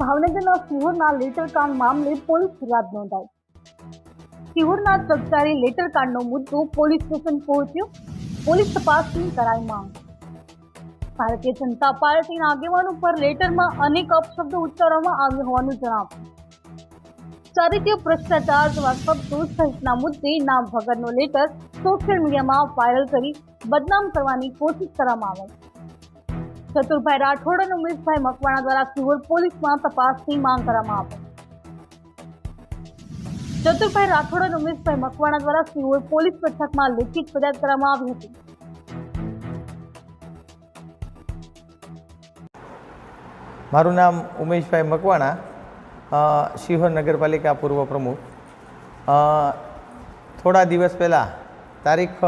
ભાવનગરના સિહોરના લેટરકાંડ મામલે પોલીસ ફરિયાદ નોંધાઈ. સિહોરના ચકચારી લેટરકાંડનો મુદ્દો પોલીસ સ્ટેશન પહોંચ્યો. પોલીસ તપાસની કરાઈ માંગ. ભારતીય જનતા પાર્ટીના આગેવાનો પર લેટરમાં અનેક અપશબ્દો ઉચ્ચારવામાં આવ્યો હોવાનું જણાવ્યું. ચારિત્ય ભ્રષ્ટાચાર જેવા શબ્દો સહિતના મુદ્દે નામ વગરનો લેટર સોશિયલ મીડિયામાં વાયરલ કરી બદનામ કરવાની કોશિશ કરવામાં આવી. ચતુરભાઈ રાઠોડ અને ઉમેશભાઈ મકવાણા દ્વારા સિહોર પોલીસમાં તપાસની માંગ કરવામાં આવી. ચતુરભાઈ રાઠોડ અને ઉમેશભાઈ મકવાણા દ્વારા સિહોર પોલીસ મથકમાં લેખિત ફરિયાદ કરવામાં આવી હતી. મારું નામ ઉમેશભાઈ મકવાણા શિહોર નગરપાલિકા પૂર્વ પ્રમુખ. થોડા દિવસ પહેલાં તારીખ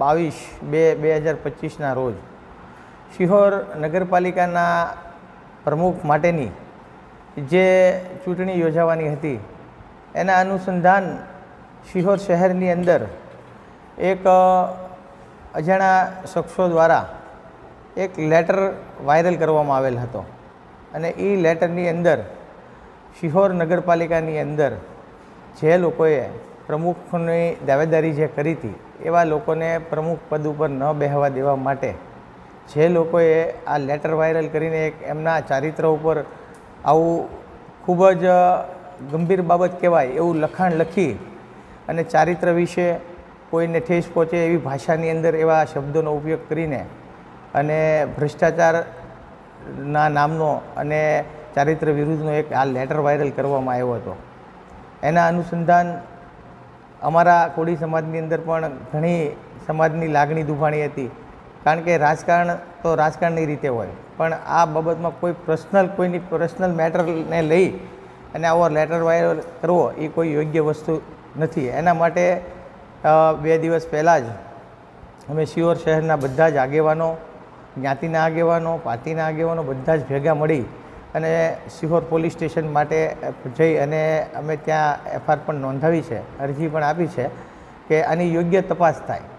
બાવીસ બે બે હજાર પચીસના રોજ શિહોર નગરપાલિકાના પ્રમુખ માટેની જે ચૂંટણી યોજાવાની હતી, એના અનુસંધાન શિહોર શહેરની અંદર એક અજાણા શખ્સો દ્વારા એક લેટર વાયરલ કરવામાં આવેલ હતો. અને એ લેટરની અંદર, શિહોર નગરપાલિકાની અંદર જે લોકોએ પ્રમુખની દાવેદારી જે કરી હતી, એવા લોકોને પ્રમુખ પદ ઉપર ન બેહવા દેવા માટે જે લોકોએ આ લેટર વાયરલ કરીને એક એમના ચારિત્ર ઉપર આવું ખૂબ જ ગંભીર બાબત કહેવાય એવું લખાણ લખી અને ચારિત્ર વિશે કોઈને ઠેસ પહોંચે એવી ભાષાની અંદર એવા શબ્દોનો ઉપયોગ કરીને અને ભ્રષ્ટાચારના નામનો અને ચારિત્ર વિરુદ્ધનો એક આ લેટર વાયરલ કરવામાં આવ્યો હતો. એના અનુસંધાન અમારા કોળી સમાજની અંદર પણ ઘણી સમાજની લાગણી દુભાણી હતી. કારણ કે રાજકારણ તો રાજકારણની રીતે હોય. પણ આ બાબતમાં કોઈ પર્સનલ કોઈની પર્સનલ મેટરને લઈ અને આવો લેટર વાયરલ કરવો એ કોઈ યોગ્ય વસ્તુ નથી. એના માટે બે દિવસ પહેલાં જ અમે શિહોર શહેરના બધા જ આગેવાનો, જ્ઞાતિના આગેવાનો, પાર્ટીના આગેવાનો બધા જ ભેગા મળી અને શિહોર પોલીસ સ્ટેશન માટે જઈ અને અમે ત્યાં એફઆર પણ નોંધાવી છે, અરજી પણ આપી છે કે આની યોગ્ય તપાસ થાય.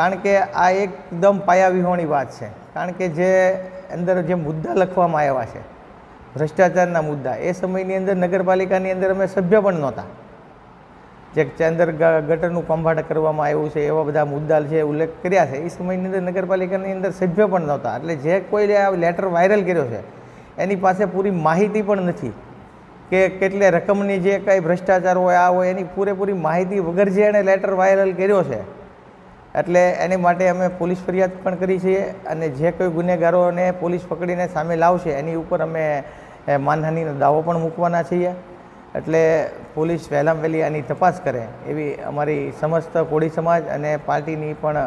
કારણ કે આ એકદમ પાયાવિહોણી વાત છે. કારણ કે જે અંદર જે મુદ્દા લખવામાં આવ્યા છે, ભ્રષ્ટાચારના મુદ્દા, એ સમયની અંદર નગરપાલિકાની અંદર અમે સભ્ય પણ નહોતા. જે અંદર ગટરનું પંભાટ કરવામાં આવ્યું છે, એવા બધા મુદ્દા છે ઉલ્લેખ કર્યા છે, એ સમયની અંદર નગરપાલિકાની અંદર સભ્ય પણ નહોતા. એટલે જે કોઈ આ લેટર વાયરલ કર્યો છે, એની પાસે પૂરી માહિતી પણ નથી કે કેટલે રકમની જે કાંઈ ભ્રષ્ટાચાર હોય, આ હોય, એની પૂરેપૂરી માહિતી વગર જે એણે લેટર વાયરલ કર્યો છે એટલે એની માટે અમે પોલીસ ફરિયાદ પણ કરી છીએ અને જે કોઈ ગુનેગારોને પોલીસ પકડીને સામે લાવશે, એની ઉપર અમે માનહાનીનો દાવો પણ મૂકવાના છીએ. એટલે પોલીસ વહેલામાં વહેલી આની તપાસ કરે એવી અમારી સમસ્ત કોળી સમાજ અને પાર્ટીની પણ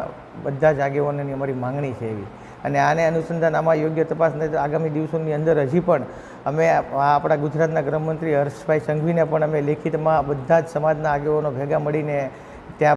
બધા જ આગેવાનોની અમારી માંગણી છે એવી. અને આને અનુસંધાન આમાં યોગ્ય તપાસ નહીં તો આગામી દિવસોની અંદર હજી પણ અમે આપણા ગુજરાતના ગૃહમંત્રી હર્ષભાઈ સંઘવીને પણ અમે લેખિતમાં બધા જ સમાજના આગેવાનો ભેગા મળીને ત્યાં